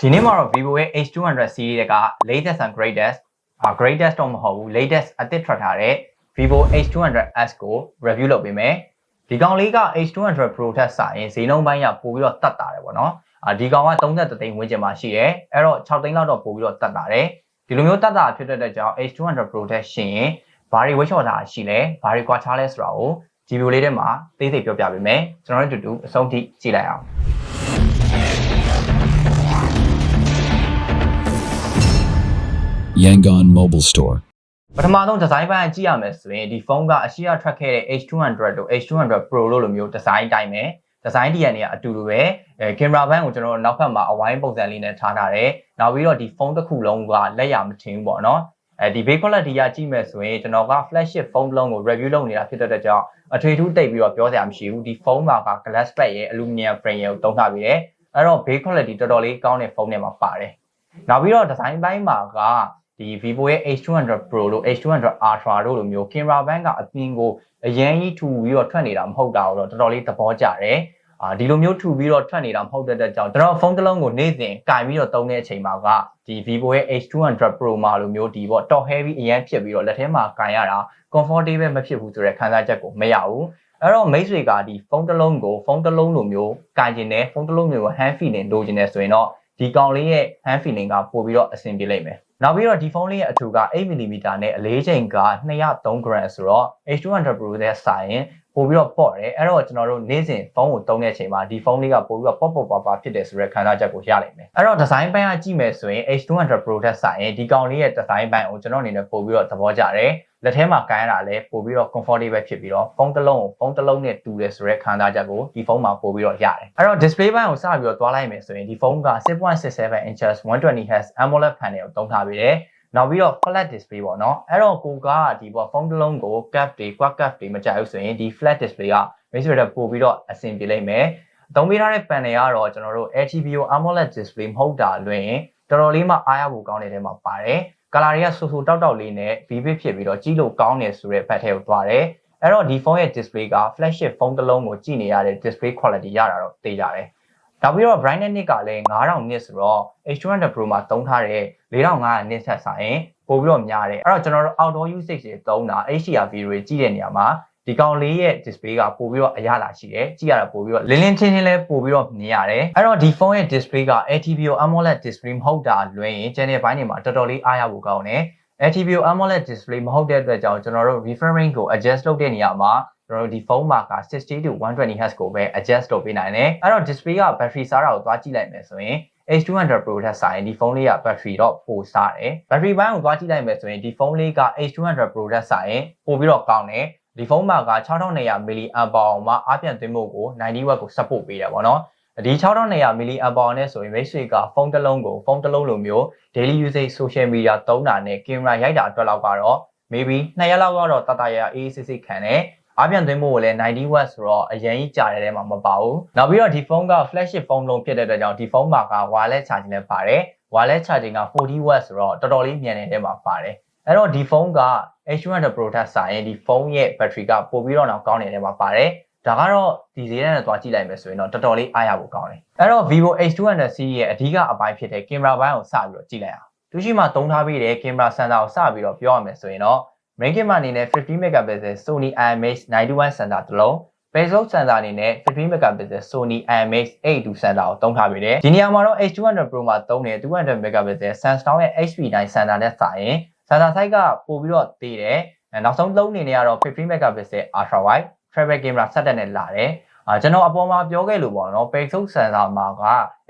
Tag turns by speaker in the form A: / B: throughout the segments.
A: ဒီနေ့မှာတော့ Vivo ရဲ့ H200 series က latest and greatest အာ greatest တော့မဟုတ်ဘူး latest အသစ်ထွက်ထားတဲ့ Vivo H200s ကို review လုပ်ပေးမယ်ဒီကောင်လေးက H200 Pro ထက်စာရင်ဈေးနှုန်းပိုင်းကပိုပြီးတော့တက်တာတယ်ပေါ့နော်အာဒီကောင်က33သိန်းဝန်းကျင်မှာရှိတယ်အဲ့တော့6သိန်းလောက်တော့ပိုပြီးတော့တက်တာတယ်ဒီလိုမျိုးတက်တာဖြစ်တဲ့အတွက်ကြောင့် H200 Pro ထက်ရှင်ရင်ဘာတွေဝက်ချော်တာရှိလဲဘာတွေကွာခြားလဲဆိုတာကိုဒီဗီဒီယိုလေးထဲမှာသိသိပြောပြပေးမယ်ကျွန်တော်တို့အတူတူအဆုံးထိကြည့်လိုက်အောင်
B: Yangon Mobile Store.
A: ပထမဆုံးဒီဇိုင်းပိုင်းကြည့်ရမယ်ဆိုရင်ဒီဖုန်းကအရှိရထွက်ခဲ့တဲ့ H200 တို့ H200 Pro လို့လိုမျိုးဒီဇိုင်းတိုင်းပဲဒီဇိုင်း DNA ကအတူတူပဲအဲကင်မရာဘန်းကိုကျွန်တော်နောက်ဖက်မှာအဝိုင်းပုံစံလေးနဲ့ထားထားတယ်နောက်ပြီးတော့ဒီဖုန်းတစ်ခုလုံးကလက်ရမထင်ဘူးပေါ့နော်အဲဒီ base quality ကကြည့်မယ်ဆိုရင်ကျွန်တော်က flagship ဖုန်းတစ်လုံးကို review လုပ်နေတာဖြစ်တဲ့အတွက်ကြောင့်အထွေထူးတိတ်ပြီးတော့ပြောစရာမရှိဘူးဒီဖုန်းမှာက glass back ရဲ့ aluminum frame ရဲ့ကိုတုံးထားပြီးတယ်အဲ့တော့ base quality တော်တော်လေးကောင်းတဲ့ဖုန်းတွေမှာပါတယ်နောက်ပြီးတော့ဒီဇိုင်းပိုင်းမှာက ဒီ Vivo ရဲ့ H200 Pro လို့ H200 Ultra တို့လိုမျိုးကင်မရာဘန်းကအပြင်ကိုအရင်ကြီးထူပြီးတော့ထွက်နေတာမဟုတ်တာတော့တော်တော်လေးသဘောကျတယ်အာဒီလိုမျိုးထူပြီးတော့ထွက်နေတာမဟုတ်တဲ့အတွက်ကြောင့်ကျွန်တော်ဖုန်းတစ်လုံးကိုနေ့စဉ်ကင်ပြီးတော့သုံးတဲ့အချိန်မှာကဒီ Vivo ရဲ့ H200 Pro မှာလိုမျိုးဒီပေါ့ top heavy အရင်ဖြစ်ပြီးတော့လက်ထဲမှာကင်ရတာ comfortable မဖြစ်ဘူးဆိုတဲ့ခံစားချက်ကိုမရဘူးအဲ့တော့မိတ်ဆွေကဒီဖုန်းတစ်လုံးကိုဖုန်းတစ်လုံးလိုမျိုးကင်ကျင်တယ်ဖုန်းတစ်လုံးမျိုးကို hand feeling လိုချင်တယ်ဆိုရင်တော့ဒီကောင်လေးရဲ့ hand feeling ကပို့ပြီးတော့အဆင်ပြေလိမ့်မယ် နောက်ပြီးတော့ဒီဖုန်းလေးရဲ့အထူက 8mm နဲ့အလေးချိန်က203 gram ဆိုတော့ H200 Pro နဲ့စာရင် ပို့ပြီးတော့ပေါ့တယ်အဲ့တော့ကျွန်တော်တို့နေ့စဉ်ဖုန်းကိုသုံးတဲ့အချိန်မှာဒီဖုန်းလေးကပို့ပြီးတော့ပေါ့ပေါ့ပါပါဖြစ်တယ်ဆိုတဲ့ခံစားချက်ကိုရနိုင်မယ်အဲ့တော့ဒီဇိုင်းပိုင်းကကြည့်မယ်ဆိုရင် H200 Pro ထက်စာရင်ဒီကောင်လေးရဲ့ဒီဇိုင်းပိုင်းကိုကျွန်တော်အနေနဲ့ပို့ပြီးတော့သဘောကျတယ်လက်ထဲမှာကိုင်းရတာလည်းပို့ပြီးတော့ comfortable ဖြစ်ပြီးတော့ဖုန်းတစ်လုံးကိုဖုန်းတစ်လုံးနဲ့တူတယ်ဆိုတဲ့ခံစားချက်ကိုဒီဖုန်းမှာပို့ပြီးတော့ရတယ်အဲ့တော့ display ဘိုင်းကိုစပြီးတော့တွားလိုက်မယ်ဆိုရင်ဒီဖုန်းက6.67 inches 120Hz AMOLED panel ကိုသုံးထားပြီးတယ် နောက်ပြီးတော့ flat display ပေါ့နော်အဲ့တော့ကိုကဒီပေါ့ဖုန်းတစ်လုံးကို cap တွေ quad cap တွေမကြိုက်ဘူးဆိုရင်ဒီ flat display ကမိတ်ဆွေတို့ပို့ပြီးတော့အဆင်ပြေလိမ့်မယ်အသုံးပေးထားတဲ့ panel ကတော့ကျွန်တော်တို့ LTPO AMOLED display မဟုတ်တာလွင်တော်တော်လေးမှအားရဖို့ကောင်းတဲ့ထဲမှာပါတယ်ကလာတွေကဆူဆူတောက်တောက်လေးနဲ့ vivid ဖြစ်ပြီးတော့ကြည့်လို့ကောင်းတယ်ဆိုတဲ့ဘက်ထဲကိုသွားတယ်အဲ့တော့ဒီဖုန်းရဲ့ display က flagship ဖုန်းတစ်လုံးကိုကြည့်နေရတဲ့ display quality ရတာတော့သိကြတယ် နောက်ပြီးတော့ brightness နစ်ကလည်း9000နစ်ဆိုတော့ H200 Pro မှာသုံးထားတဲ့4500နစ်ဆက်ဆိုင်ပို့ပြီးတော့များတယ်အဲ့တော့ကျွန်တော်တို့ outdoor usage တွေသုံးတာ HDR video တွေကြည့်တဲ့နေရာမှာဒီကောင်လေးရဲ့ display ကပို့ပြီးတော့အရသာရှိတယ်ကြည့်ရတာပို့ပြီးတော့လင်းလင်းချင်းချင်းလည်းပို့ပြီးတော့မြင်ရတယ်အဲ့တော့ဒီဖုန်းရဲ့ display က LTPO AMOLED display မဟုတ်တာလွှဲရင် channel ဘိုင်းတွေမှာတော်တော်လေးအားရဖို့ကောင်းတယ် LTPO AMOLED display မဟုတ်တဲ့အတွက်ကြောင့်ကျွန်တော်တို့ refresh rate ကို adjust လုပ်တဲ့နေရာမှာ ကျွန်တော်တို့ဒီဖုန်းမှာက60 to 120 Hz ကိုပဲ adjust လုပ်ပေးနိုင်တယ်အဲ့တော့ display က battery စားတာကိုသွားကြည့်လိုက်မယ်ဆိုရင် H200 Pro ထက်စာရင်ဒီဖုန်းလေးက battery တော့ပိုစားတယ် battery ဘိုင်းကိုသွားကြည့်လိုက်မယ်ဆိုရင်ဒီဖုန်းလေးက H200 Pro ထက်စာရင်ပိုပြီးတော့ကောင်းတယ်ဒီဖုန်းမှာက6200 mAh မှာအားပြန်သွင်းဖို့ကို90 watt ကို support ပေးတယ်ပေါ့နော်ဒီ6200 mAh နဲ့ဆိုရင်မိတ်ဆွေကဖုန်းတစ်လုံးကိုဖုန်းတစ်လုံးလိုမျိုး daily usage social media သုံးတာနဲ့ကင်မရာရိုက်တာအတွက်လောက်ကတော့ maybe 2ရက်လောက်ကတော့တတရအေးစစ်စစ်ခံတယ် အားပြန်သွင်းဖို့ကိုလည်း 90 watt ဆိုတော့အရင်ကြီးကြာတဲ့ထဲမှာမပါဘူးနောက်ပြီးတော့ဒီဖုန်းက flagship ဖုန်းလုံးဖြစ်တဲ့အတွက်ကြောင့်ဒီဖုန်းမှာက wireless charging လည်းပါတယ် wireless charging က 40 watt ဆိုတော့တော်တော်လေးမြန်နေတဲ့ထဲမှာပါတယ်အဲ့တော့ဒီဖုန်းက H200 Pro ထက်စာရင်ဒီဖုန်းရဲ့ battery ကပိုပြီးတော့တော့ကောင်းနေတဲ့ထဲမှာပါတယ်ဒါကတော့ဒီဈေးထဲနဲ့သွားကြည့်လိုက်မယ်ဆိုရင်တော့တော်တော်လေးအားရဖို့ကောင်းတယ်အဲ့တော့ Vivo H200 series ရဲ့အဓိကအပိုင်းဖြစ်တဲ့ကင်မရာဘိုင်းကိုစပြီးတော့ကြည့်လိုက်အောင်သူရှိမှသုံးထားပြီးတဲ့ကင်မရာစင်တာကိုစပြီးတော့ပြောရမယ်ဆိုရင်တော့ main camera အနေနဲ့ 50 megapixel Sony IMX91 sensor တစ်လုံး pixel sensor အနေနဲ့50 megapixel Sony IMX82 sensor ကိုသုံးထားပြီးတယ်ဒီနေရာမှာတော့ H200 Pro မှာသုံးတဲ့200 megapixel Samsung ရဲ့ HP9 sensor နဲ့စာရင် sensor size ကပိုပြီးတော့သေးတယ်နောက်ဆုံးသုံးနေနေရတော့50 megapixel ultra wide travel camera setup နဲ့လာတယ်အာကျွန်တော်အပေါ်မှာပြောခဲ့လို့ပေါ့နော် pixel sensor မှာက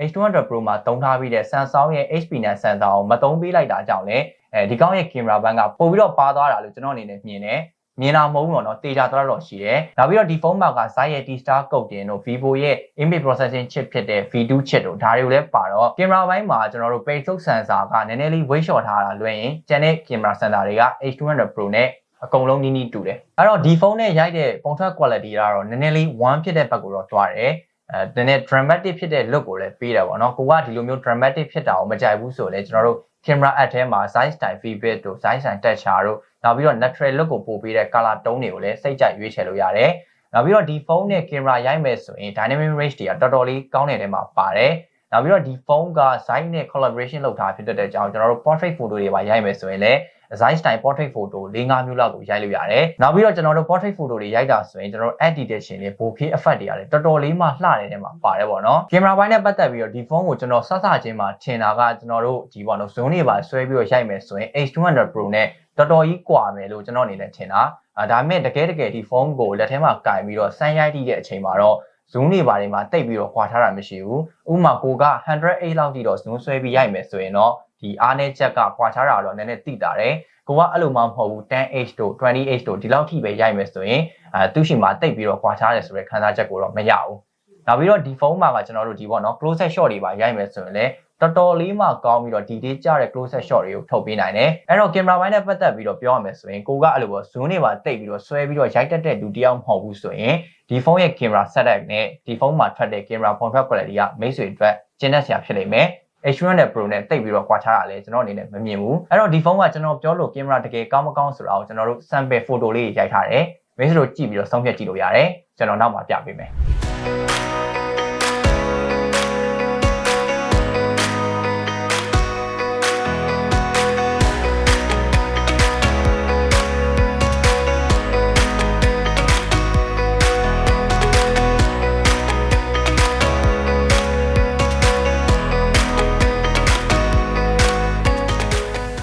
A: H200 Pro မှာသုံးထားပြီးတဲ့ Samsung ရဲ့ HP9 sensor ကိုမသုံးပေးလိုက်တာကြောင့်လည်း အဲဒီကောင်းရဲ့ camera ဘန်းကပို့ပြီးတော့ပါသွားတာလို့ကျွန်တော်အနေနဲ့မြင်တယ်မြင်တာမဟုတ်ဘူးတော့တေချာတော့တော့ရှိတယ်။နောက်ပြီးတော့ဒီဖုန်းမှာက Zai ရဲ့ T-Star ကုတ်တင်တို့ Vivo ရဲ့ image processing chip ဖြစ်တဲ့ V2 chip တို့ဒါတွေကိုလည်းပါတော့ကင်မရာဘိုင်းမှာကျွန်တော်တို့ pixel sensor ကနည်းနည်းလေး weight short ထားတာလွှဲရင်ကျန်တဲ့ကင်မရာ sensor တွေက H200 Pro နဲ့အကုန်လုံးနီးနီးတူတယ်။အဲ့တော့ဒီဖုန်းနဲ့ရိုက်တဲ့ပုံထွက် quality ကတော့နည်းနည်းလေး one ဖြစ်တဲ့ဘက်ကိုတော့တွားတယ်။အဲနည်းနည်း dramatic ဖြစ်တဲ့ look ကိုလည်းပေးတယ်ပေါ့နော်။ကိုကဒီလိုမျိုး dramatic ဖြစ်တာကိုမကြိုက်ဘူးဆိုလည်းကျွန်တော်တို့ camera app ထဲမှာ size style feedback တို့ size style texture တို့နောက်ပြီးတော့ natural look ကိုပို့ပေးတဲ့ color tone တွေကိုလည်းစိတ်ကြိုက်ရွေးချယ်လို့ရတယ်။နောက်ပြီးတော့ဒီဖုန်းနဲ့ camera ရိုက်မယ်ဆိုရင် dynamic range တွေကတော်တော်လေးကောင်းတဲ့ထဲမှာပါတယ်။ နောက်ပြီးတော့ဒီဖုန်းက Zeiss နဲ့ collaboration လုပ်ထားဖြစ်တဲ့အကြောင်းကျွန်တော်တို့ portrait photo တွေပါရိုက်မယ်ဆိုရင်လည်း Zeiss style portrait photo ၄၅မျိုးလောက်ကိုရိုက်လို့ရတယ်။နောက်ပြီးတော့ကျွန်တော်တို့ portrait photo တွေရိုက်တာဆိုရင်ကျွန်တော်တို့ edit detection တွေ bokeh effect တွေရတယ်တော်တော်လေးမှလှတဲ့နေမှာပါတယ်ပေါ့နော်။ကင်မရာဘိုင်းနဲ့ပတ်သက်ပြီးတော့ဒီဖုန်းကိုကျွန်တော်ဆက်ဆချင်းမှာထင်တာကကျွန်တော်တို့ဒီပေါ့နော် zoom တွေပါဆွဲပြီးတော့ရိုက်မယ်ဆိုရင် H200 Pro နဲ့တော်တော်ကြီးကွာမယ်လို့ကျွန်တော်အနေနဲ့ထင်တာ။အဲဒါပေမဲ့တကယ်တကယ်ဒီဖုန်းကိုလက်ထဲမှာကင်ပြီးတော့စမ်းရိုက်တိတဲ့အချိန်မှာတော့ zoom တွေပါတယ်မှာတိတ်ပြီးတော့ခွာထားတာမရှိဘူးဥပမာကိုက108လောက်တိတော့ zoom ဆွဲပြီးရိုက်မယ်ဆိုရင်တော့ဒီအားနဲ့ချက်ကခွာထားတာတော့နည်းနည်းတိတာတယ်ကိုကအဲ့လိုမှမဟုတ်ဘူး 10h တို့ 20h တို့ဒီလောက်ထိပဲရိုက်မယ်ဆိုရင်အဲသူ့ရှိမှာတိတ်ပြီးတော့ခွာထားတယ်ဆိုတဲ့ခံစားချက်ကိုတော့မရဘူးနောက်ပြီးတော့ဒီဖုန်းမှာကကျွန်တော်တို့ဒီပေါ့နော် close up shot တွေပါရိုက်မယ်ဆိုရင်လည်း တော်တော်လေးမှကောင်းပြီးတော့ detail ကျတဲ့ close up shot တွေကိုထုတ်ပေးနိုင်တယ်အဲ့တော့ camera ဘိုင်းနဲ့ပတ်သက်ပြီးတော့ပြောရမယ်ဆိုရင်ကိုကအဲ့လိုပေါ့ zoom တွေပါတိတ်ပြီးတော့ဆွဲပြီးတော့ရိုက်တတ်တဲ့လူတစ်ယောက်မဟုတ်ဘူးဆိုရင်ဒီဖုန်းရဲ့ camera setup နဲ့ဒီဖုန်းမှာထွက်တဲ့ camera contrast quality ကမိတ်ဆွေအတွက်ကျင်းတဲ့ဆရာဖြစ်လိမ့်မယ် H100 Pro နဲ့တိတ်ပြီးတော့ကွာခြားတာလဲကျွန်တော်အနေနဲ့မမြင်ဘူးအဲ့တော့ဒီဖုန်းကကျွန်တော်ပြောလို့ကင်မရာတကယ်ကောင်းမကောင်းဆိုတာကိုကျွန်တော်တို့ sample photo လေးရိုက်ထားတယ်မိတ်ဆွေတို့ကြည့်ပြီးတော့ဆုံးဖြတ်ကြည့်လို့ရတယ်ကျွန်တော်နောက်မှာပြပေးမယ်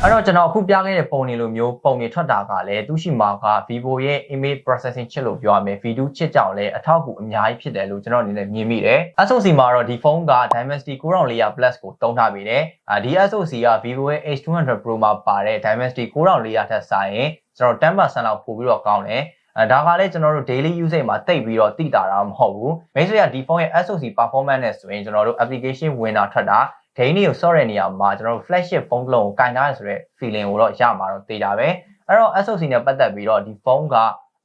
A: အဲ့တော့ကျွန်တော်အခုပြခဲ့တဲ့ပုံတွေလိုမျိုးပုံတွေထွက်တာကလည်းသူရှိမှာက Vivo ရဲ့ image processing chip လို့ပြောရမယ် video chip ကြောင့်လည်းအထောက်အကူအများကြီးဖြစ်တယ်လို့ကျွန်တော်အနေနဲ့မြင်မိတယ် SoC မှာတော့ဒီဖုန်းက Dimensity 9400 Plus ကိုတုံးထားပြီးတယ်အာဒီ SoC က Vivo ရဲ့ H200 Pro မှာပါတဲ့ Dimensity 9400ထက်စာရင်ကျွန်တော်10%လောက်ပိုပြီးတော့ကောင်းတယ် အဲဒါကလည်းကျွန်တော်တို့ daily usage မှာတိတ်ပြီးတော့တိတာတာမဟုတ်ဘူးမိတ်ဆွေကဒီဖုန်းရဲ့ SoC performance နဲ့ဆိုရင်ကျွန်တော်တို့ application ဝင်တာထွက်တာဒိန်းတွေကိုစော့တဲ့နေရာမှာကျွန်တော်တို့ flagship ဖုန်းတစ်လုံးကိုကင်ထားရဆိုတဲ့ feeling ကိုတော့ရမှာတော့သိတာပဲအဲ့တော့ SoC နဲ့ပတ်သက်ပြီးတော့ဒီဖုန်းက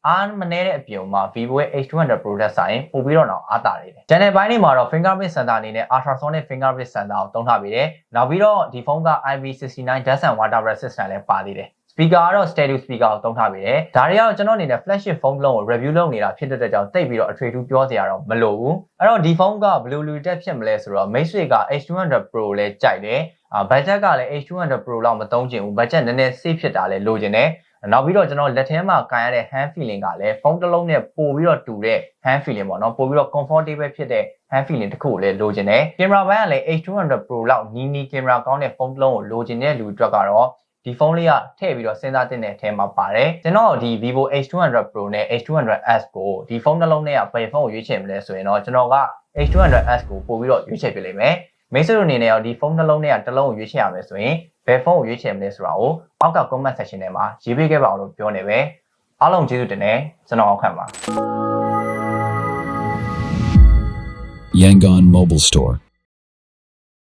A: အားမနေတဲ့အပြင်မှာ Vivo ရဲ့ H200 Pro တက်ဆိုင်ပို့ပြီးတော့တော့အားတာနေတယ်။ channel ဘိုင်းတွေမှာတော့ fingerprint sensor အနေနဲ့ ultrasonic fingerprint sensor ကိုသုံးထားပြီးတယ်။နောက်ပြီးတော့ဒီဖုန်းက IP69 dust and water resistant လည်းပါသေးတယ်။ speaker ကတော့ stereo speaker ကိုသုံးထားပြီးတယ်။ဒါတွေကတော့ကျွန်တော်အနေနဲ့ flagship ဖုန်းလုံးကို review လုပ်နေတာဖြစ်တဲ့အတွက်ကြောင့်တိတ်ပြီးတော့အထွေထူးပြောစရာတော့မလိုဘူး။အဲ့တော့ဒီဖုန်းကဘယ်လိုလူတက်ဖြစ်မလဲဆိုတော့မိတ်ဆွေက H200 Pro လည်းကြိုက်တယ်။အာဘတ်ဂျက်ကလည်း H200 Pro လောက်မသုံးချင်ဘူး။ဘတ်ဂျက်နည်းနည်း safe ဖြစ်တာလည်းလိုချင်တယ်။နောက်ပြီးတော့ကျွန်တော်လက်ထဲမှာကန်ရတဲ့ hand feeling ကလည်းဖုန်းတစ်လုံးနဲ့ပို့ပြီးတော့တူတဲ့ hand feeling ပေါ့နော်ပို့ပြီးတော့ comfortable ဖြစ်တဲ့ hand feeling တစ်ခုကိုလည်းလိုချင်တယ်ကင်မရာဘိုင်းကလည်း H200 Pro လောက်နီးနီးကင်မရာကောင်းတဲ့ဖုန်းတစ်လုံးကိုလိုချင်တဲ့လူအတွက်ကတော့ ဒီဖုန်းလေးကထည့်ပြီးတော့စဉ်းစားသင့်တဲ့အထဲမှာပါတယ်ကျွန်တော်ဒီ Vivo H200 Pro နဲ့ H200s ကိုဒီဖုန်းတစ်လုံးနဲ့ကဘယ်ဖုန်းကိုရွေးချယ်မလဲဆိုရင်တော့ကျွန်တော်က H200s ကိုပို့ပြီးတော့ရွေးချယ်ပြလိမ့်မယ်မိတ်ဆွေတို့အနေနဲ့ရောဒီဖုန်းနှလုံးနဲ့ကတစ်လုံးကိုရွေးချယ်ရမယ်ဆိုရင်ဘယ်ဖုန်းကိုရွေးချယ်မလဲဆိုတာကိုအောက်က comment section ထဲမှာရေးပေးခဲ့ပါအောင်လို့ပြောနေပဲအားလုံးကျေးဇူးတင်တယ်ကျွန်တော်အောင်ခံပါ
B: Yangon Mobile Store.